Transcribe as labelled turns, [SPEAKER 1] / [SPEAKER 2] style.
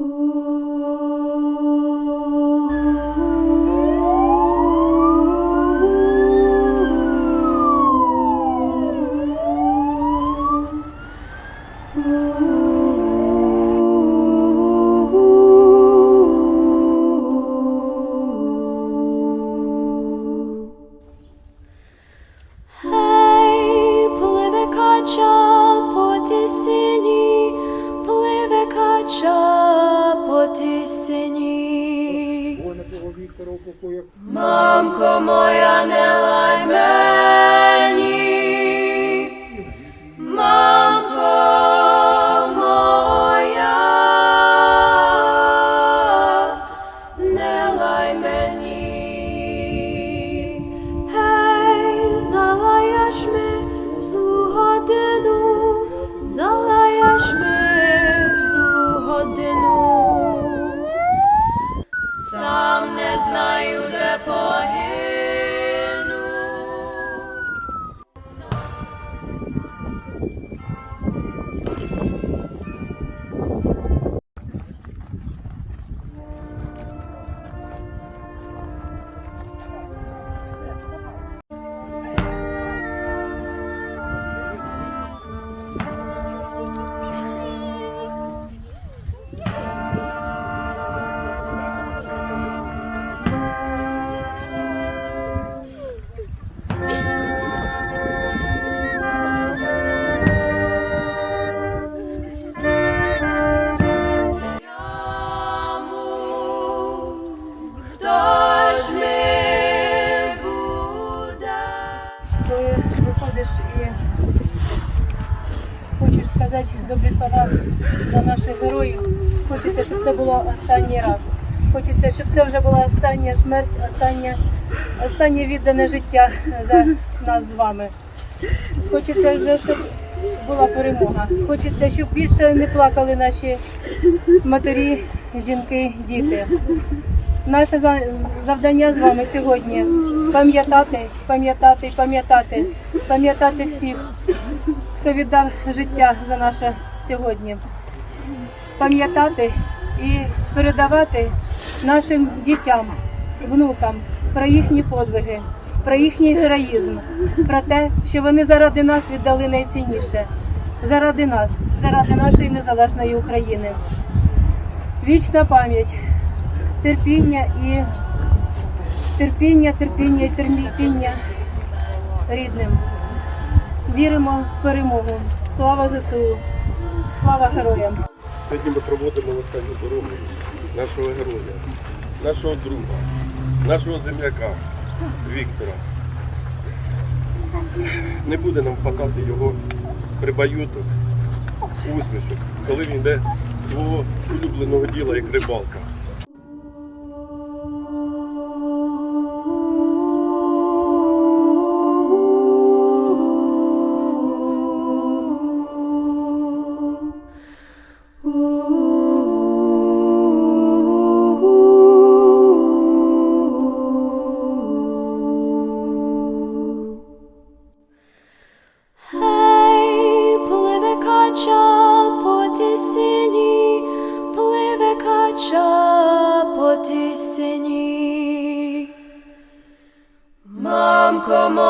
[SPEAKER 1] Ooh.
[SPEAKER 2] Воїна Віктора.
[SPEAKER 1] Мамко моя, не лай мені,
[SPEAKER 3] виходиш і хочеш сказати добрі слова за наших героїв, хочеться, щоб це було останній раз. Хочеться, щоб це вже була остання смерть, останнє, останнє віддане життя за нас з вами. Хочеться вже, щоб була перемога. Хочеться, щоб більше не плакали наші матері, жінки, діти. Наше за- завдання з вами сьогодні пам'ятати, пам'ятати, пам'ятати, пам'ятати всіх, хто віддав життя за наше сьогодні. Пам'ятати і передавати нашим дітям, внукам про їхні подвиги, про їхній героїзм, про те, що вони заради нас віддали найцінніше, заради нас, заради нашої незалежної України. Вічна пам'ять терпіння і терпіння, терпіння і терпіння рідним. Віримо в перемогу. Слава ЗСУ! Слава героям!
[SPEAKER 2] Сьогодні ми проводимо останню дорогу нашого героя, нашого друга, нашого земляка Віктора. Не буде нам хватати його прибаюток, усмішок, коли він йде свого улюбленого діла як рибалка.
[SPEAKER 1] como